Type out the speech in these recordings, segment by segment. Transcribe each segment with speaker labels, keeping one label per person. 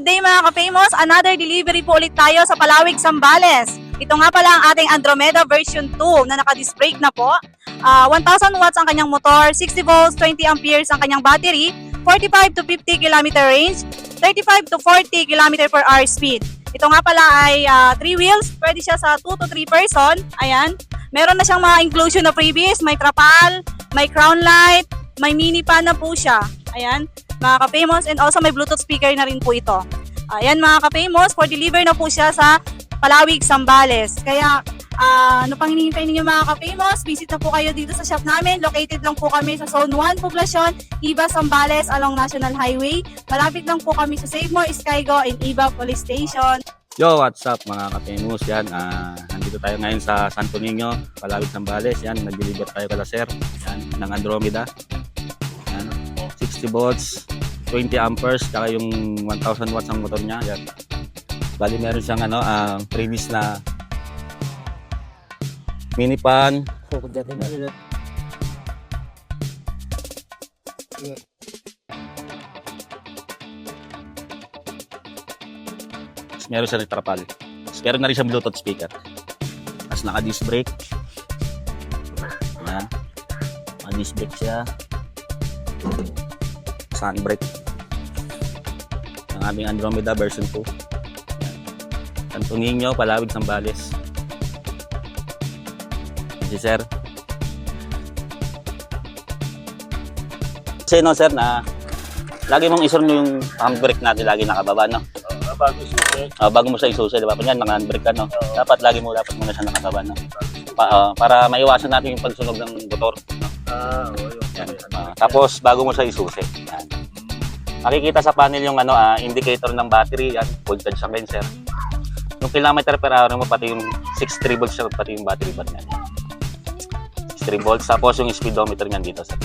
Speaker 1: good day mga ka-famous. Another delivery po ulit tayo sa Palawig, Sambales. Ito nga pala ang ating Andromeda version 2 na naka-disc brake na po. Ah, 1,000 watts ang kanyang motor, 60 volts, 20 amperes ang kanyang battery, 45 to 50 km range, 35 to 40 km per hour speed. Ito nga pala ay 3 wheels, pwede siya sa 2 to 3 person. Ayan. Meron na siyang mga inclusion na freebies, may trapal, may crown light, may mini pan na po siya. Ayan, mga ka-famous and also may Bluetooth speaker na rin po ito. Ayan mga ka-famous, for deliver na po siya sa Palawig, Sambales. Kaya ah, ano pang hinihintay ninyo mga ka-famous, visit na po kayo dito sa shop namin. Located lang po kami sa Zone 1, Poblacion, Iba, Sambales along National Highway. Malapit lang po kami sa Save More, Skygo, and Iba Police Station.
Speaker 2: Yo, what's up mga ka-famous? Yan, ah, nandito tayo ngayon sa Santo Niño, Palawig Sambales. Yan, nag-deliver tayo kala sir. Yan, ng Andromeda. Yan, 60 volts, 20 amperes, saka yung 1000 watts ang motor niya. Yan. Bali meron siyang ano, ah, previous na mini pan. Meron siya ng trapal. Meron na rin siyang Bluetooth speaker. Tapos naka-disc brake. Yan. Naka-disc brake siya. Sun brake. Ang aming Andromeda version 2. Yan. Santo Niño, Palawig, Sambales. Si sir. Kasi no sir na lagi mong isur nyo yung handbrake natin lagi nakababa no.
Speaker 3: Ah, bago susi.
Speaker 2: Ah, bago mo siya isusi, di ba? Ganyan, mga handbrake ka, no? Dapat lagi mo, dapat muna siya nakababa, no? Pa, ah, para maiwasan natin yung pagsunog ng motor. No?
Speaker 3: Ah, oo, yun.
Speaker 2: Yan. Tapos, bago mo siya isusi. Yan. Makikita sa panel yung ano, ah, indicator ng battery, yan, voltage sa sensor. Yung kilometer per hour mo, pati yung 63 volts siya, pati yung battery bar niyan. 63 volts, tapos yung speedometer niyan dito, sir.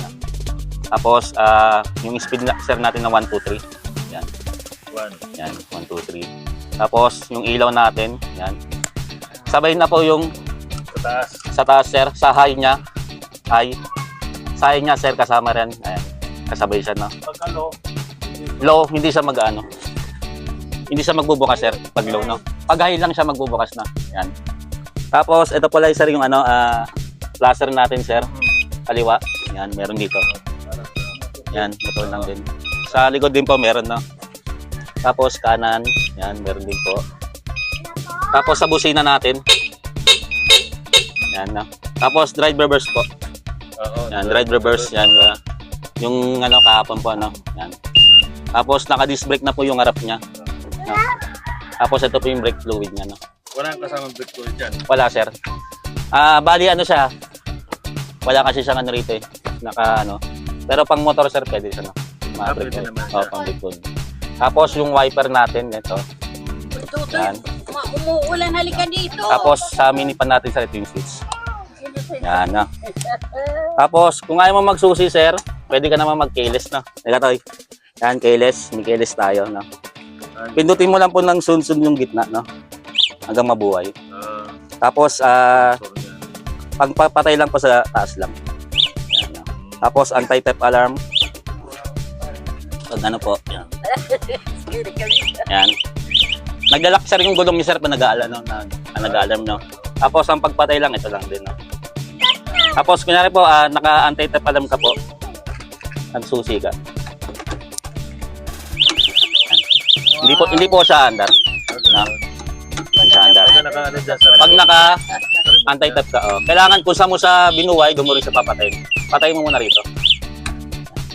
Speaker 2: Tapos, ah, yung speed na, sir natin na 1, 2, 3. Yan.
Speaker 3: One.
Speaker 2: Yan, 1, 2, 3. Tapos, yung ilaw natin, yan. Sabay na po yung
Speaker 3: Sa taas.
Speaker 2: sa taas, sir. Sa high niya, high. Sa high niya, sir, kasama rin. Ayan, kasabay siya, no?
Speaker 3: Pagka low,
Speaker 2: Low, hindi siya mag-ano. Hindi siya magbubukas, sir, pag low, no? Pag high lang siya magbubukas na. Yan. Tapos, ito pala, sir, yung ano, ah, laser natin, sir. Kaliwa. Yan, meron dito. Yan, motor lang din. Sa likod din po, meron, no? Tapos, kanan. Yan, meron din po. Tapos, sa busina natin. Yan, no? Tapos, drive reverse po.
Speaker 3: Oo.
Speaker 2: Yan, drive reverse. Yan, ah, yung ano, kahapon po, ano? Yan. Tapos, naka-disc brake na po yung harap niya. No? Tapos, ito po yung brake fluid niya, no?
Speaker 3: Walang kasamang brake fluid dyan.
Speaker 2: Wala, sir. Ah, bali ano siya? Wala kasi siyang ano rito eh. Naka ano. Pero pang motor sir, pwede siya no.
Speaker 3: Ah, pwede
Speaker 2: fluid.
Speaker 3: naman siya.
Speaker 2: pang brake fluid. Tapos yung wiper natin ito.
Speaker 4: Tutoy,
Speaker 2: Yan.
Speaker 4: ma- umuulan halika dito.
Speaker 2: Tapos sa mini pan natin sir, ito yung switch. Yan na. Tapos kung ayaw mo magsusi sir, pwede ka naman mag-keyless na. Teka toy. Yan, keyless. May keyless tayo, no? Pindutin mo lang po ng sun-sun yung gitna, no? Hanggang mabuhay. Tapos, ah,
Speaker 3: yan.
Speaker 2: pagpapatay lang po sa taas lang. Yan, no? Tapos anti-theft alarm. Pag ano po, yan. Yan. Naglalak sir yung gulong ni sir pa nag-aalarm, no? Nag, nag-alarm, no? Tapos ang pagpatay lang, ito lang din, no? Tapos kunyari po, ah, naka-anti-theft alarm ka po. Nagsusi ka. Yan. Hindi po, hindi po siya andar. No? Hindi siya
Speaker 3: sa...
Speaker 2: Pag naka anti-theft ka, oh. kailangan kung saan mo sa mo rin siya papatay. Patay mo muna rito.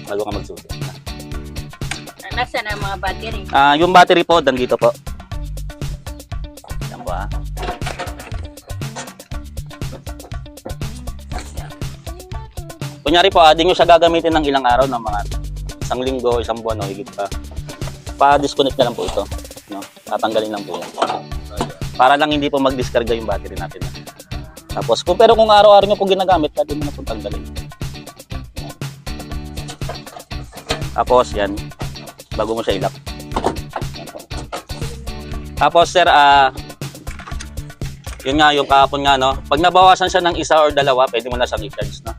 Speaker 2: Bago ka magsusi.
Speaker 4: Nasaan ang mga battery?
Speaker 2: Ah, yung battery po, dan dito po. Yan po ah. Kunyari po, ah, di nyo siya gagamitin ng ilang araw, ng mga isang linggo, isang buwan, o higit pa. Pa-disconnect na lang po ito. No? Tatanggalin lang po. Para lang hindi po mag-discarga yung battery natin. Tapos, kung, pero kung araw-araw nyo po ginagamit, pwede mo na po tanggalin. Tapos, yan. Bago mo siya ilak. Tapos, sir, ah, yun nga, yung kahapon nga, no? Pag nabawasan siya ng isa or dalawa, pwede mo na siyang i-charge, no?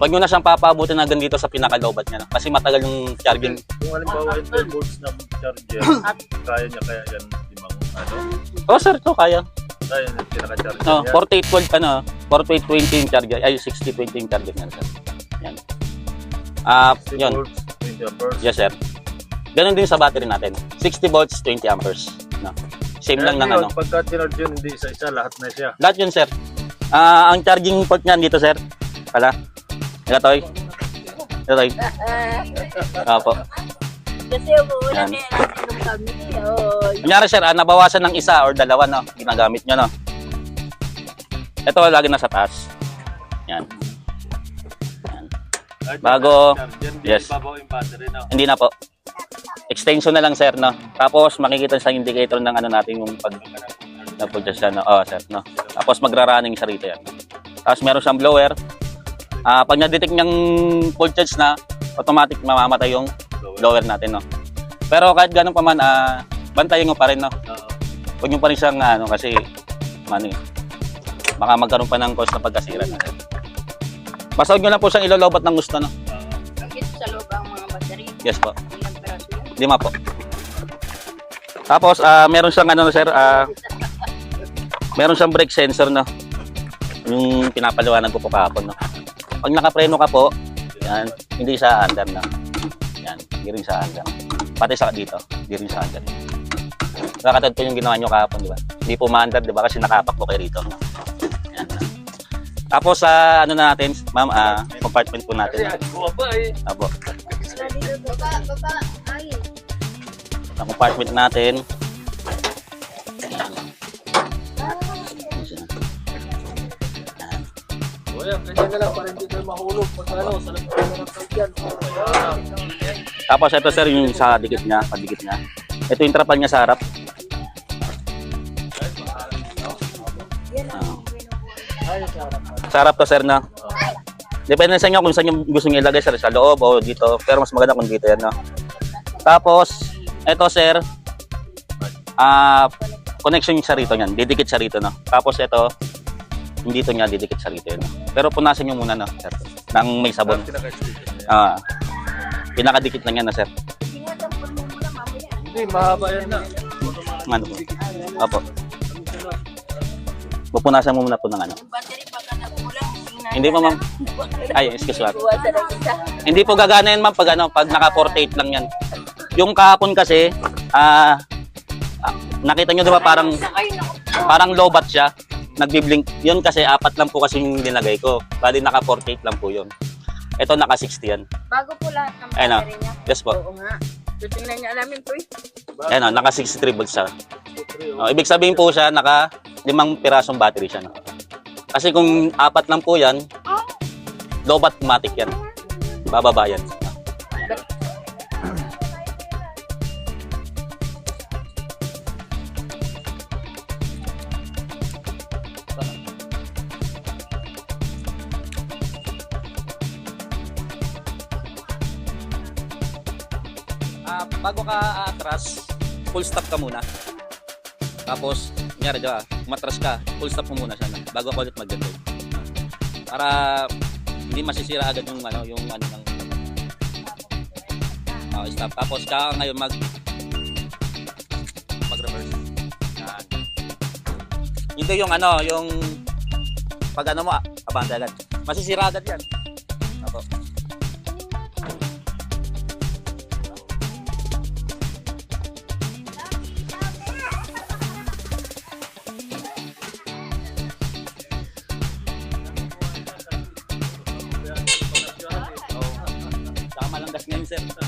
Speaker 2: Huwag nyo na siyang papabutin hanggang dito sa pinakalobat niya. Kasi matagal yung charging.
Speaker 3: Kung halimbawa yung 12 volts na charger, kaya niya kaya yan limang ano?
Speaker 2: Oh sir, to kaya.
Speaker 3: Kaya yung pinaka-charger
Speaker 2: No,
Speaker 3: niya.
Speaker 2: 48 volt ano, 4820 yung charger. Ay, 6020 yung charger niya sir. Yan. Ah,
Speaker 3: 60
Speaker 2: yun.
Speaker 3: volts, 20 amperes.
Speaker 2: Yes sir. Ganun din sa battery natin. 60 volts, 20 amperes. No. Same lang ng
Speaker 3: Kaya
Speaker 2: ano.
Speaker 3: Pagka tinarge yun, hindi isa-isa, lahat na siya.
Speaker 2: Lahat yun sir. Ah, ang charging port niyan dito sir. Pala. Ito toy. Ito toy. Opo.
Speaker 4: Kasi umuulan
Speaker 2: Yan.
Speaker 4: eh. Nandun kami. Oh,
Speaker 2: Kunyari sir, ah, nabawasan ng isa or dalawa no, ginagamit nyo no. Ito lagi nasa taas. Yan.
Speaker 3: Kahit
Speaker 2: Bago- yes.
Speaker 3: ibabaw yung battery na.
Speaker 2: Hindi na po. Extension na lang sir no. Tapos makikita sa indicator ng ano natin yung pag na siya no. Oh, sir no. Tapos magra-running siya rito yan. Tapos meron siyang blower. Ah, pag na-detect niyang full charge na, automatic mamamatay yung blower natin no. Pero kahit ganun pa man, ah, bantayan mo pa rin no. Huwag nyo pa rin siyang ano, kasi ano eh, baka magkaroon pa ng cause na pagkasira na. Basta huwag nyo lang po siyang ilolobat ng gusto, no?
Speaker 4: Bakit sa loob ang mga battery?
Speaker 2: Yes po. Lima po. Tapos, ah meron siyang ano, sir, ah meron siyang brake sensor, no? Yung pinapaliwanag ko po kahapon, no? Pag nakapreno ka po, yan, hindi sa under na. Yan, hindi rin sa under. Pati sa dito, hindi rin sa under. Nakatad po yung ginawa nyo kahapon, di ba? Hindi po ma-under, di ba? Kasi nakapak po kayo rito. Yan. Tapos sa ano na natin, ma'am, ah, compartment po natin.
Speaker 3: Buwaba eh.
Speaker 2: Apo.
Speaker 4: Baba, baba. Ay.
Speaker 2: Sa compartment natin.
Speaker 3: O yan, kanya na lang para mahulog. Pag sa lamang ng kagyan.
Speaker 2: Tapos ito sir yung sa dikit niya, padikit niya. Ito yung trapal niya sa harap. Sa harap to sir na. Depende sa inyo kung saan yung gusto niyo ilagay sir, sa loob o dito. Pero mas maganda kung dito yan, no? Tapos, ito sir, ah, connection yung sa rito niyan. Didikit sa rito, no? Tapos ito, yung dito niya, didikit sa rito, no? Pero punasan nyo muna, no? Sir, nang may sabon. Ah, pinakadikit lang yan, na sir.
Speaker 3: Hindi, mahaba yan na.
Speaker 2: Ano po? Opo. Pupunasan mo muna po ng ano. Hindi
Speaker 4: na
Speaker 2: po, ma'am. Ay, excuse me. Hindi po gagana yan, ma'am, pag ano, pag naka 48 lang yan. Yung kahapon kasi, ah, ah, nakita nyo 'di ba parang parang low bat siya. Nagbi-blink. Yun kasi apat lang po kasi yung nilagay ko. Bali naka 48 lang po yun. Ito naka 60 yan.
Speaker 4: Bago po lahat ng
Speaker 2: Ayun,
Speaker 4: battery niya.
Speaker 2: Yes po.
Speaker 4: Oo nga. So, tingnan niya alamin to eh.
Speaker 2: Ayan o, naka 63 volts siya. Oh, ibig sabihin po siya, naka limang pirasong battery siya. No? Kasi kung apat lang po yan, low bat matic yan. Bababa yan. Ah, bago ka atras, full stop ka muna. Tapos, kunyari, di ba, umatras ka, full stop mo muna siya. no? Bago ka ulit mag Para hindi masisira agad yung ano, yung ano ng Oh, stop. Tapos ka ngayon mag mag-reverse. Yan. Hindi yung ano, yung pag ano mo, ah, abante agad. Masisira agad yan. Sir.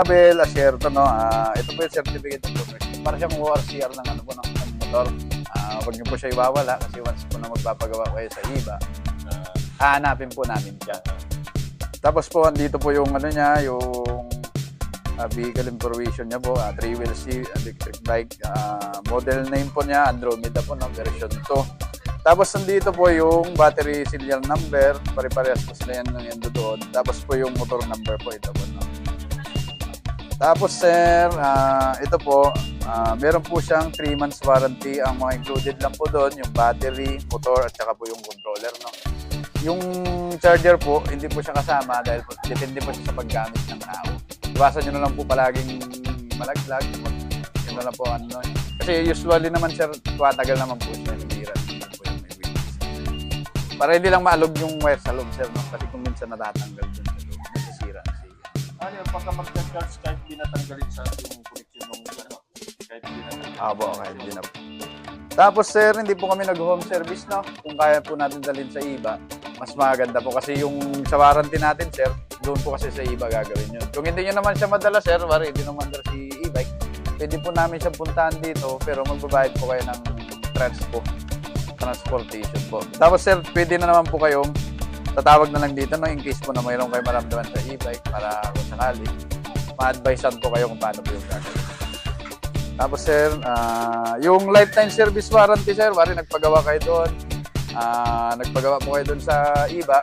Speaker 5: Abel Asierto, no? Ah, ito po yung certificate of profession. Para siyang ORCR ng ano po ng, ng motor. Ah, huwag niyo po siya iwawala kasi once po na magpapagawa kayo sa iba, ah, hanapin po namin siya. Tapos po, andito po yung ano niya, yung ah, vehicle information niya po, ah, three wheel C, electric bike, ah, model name po niya, Andromeda po, no? version 2. Tapos nandito po yung battery serial number, pare-parehas po sila yan ng yando doon. Tapos po yung motor number po ito po. No? Tapos sir, ah, ito po, ah, meron po siyang 3 months warranty. Ang mga included lang po doon, yung battery, motor, at saka po yung controller. No? Yung charger po, hindi po siya kasama dahil po, depende po siya sa paggamit ng tao. Iwasan nyo na lang po palaging malaglag. Yun na lang po ano. Kasi usually naman sir, tuwatagal naman po siya. Para hindi lang maalog yung wire sa loob sir. No? Kasi kung minsan natatanggal dun sa loob, nasisira na siya.
Speaker 3: Ano yung pagka mag-charge kahit di natanggalin sa yung connection ng ano, kahit di natanggalin.
Speaker 5: Abo, okay, hindi na po. Tapos sir, hindi po kami nag-home service, no? Kung kaya po natin dalhin sa iba, mas maganda po kasi yung sa warranty natin, sir, doon po kasi sa iba gagawin yun. Kung hindi nyo naman siya madala, sir, wari, hindi naman dala si e-bike, pwede po namin siyang puntahan dito, pero magbabayad po kayo ng transpo, transportation po. Tapos sir, pwede na naman po kayong tatawag na lang dito, no, in case po na mayroon kayo maramdaman sa e-bike para kung sakali, ma-advisean po kayo kung paano po yung gagawin. Tapos sir, ah, yung lifetime service warranty sir, wari nagpagawa kayo doon. Ah, nagpagawa po kayo doon sa iba.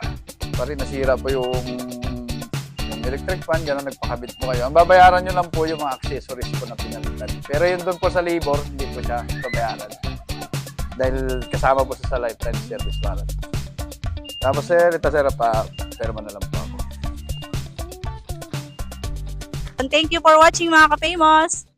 Speaker 5: Wari nasira po yung yung electric fan, gano'n nagpakabit po kayo. Ang babayaran nyo lang po yung mga accessories po na pinalitan. Pero yun doon po sa labor, hindi po siya babayaran. Dahil kasama po siya sa lifetime service warranty. Tapos sir, ito sir, pa, perma na lang po ako.
Speaker 1: And thank you for watching mga ka-famous!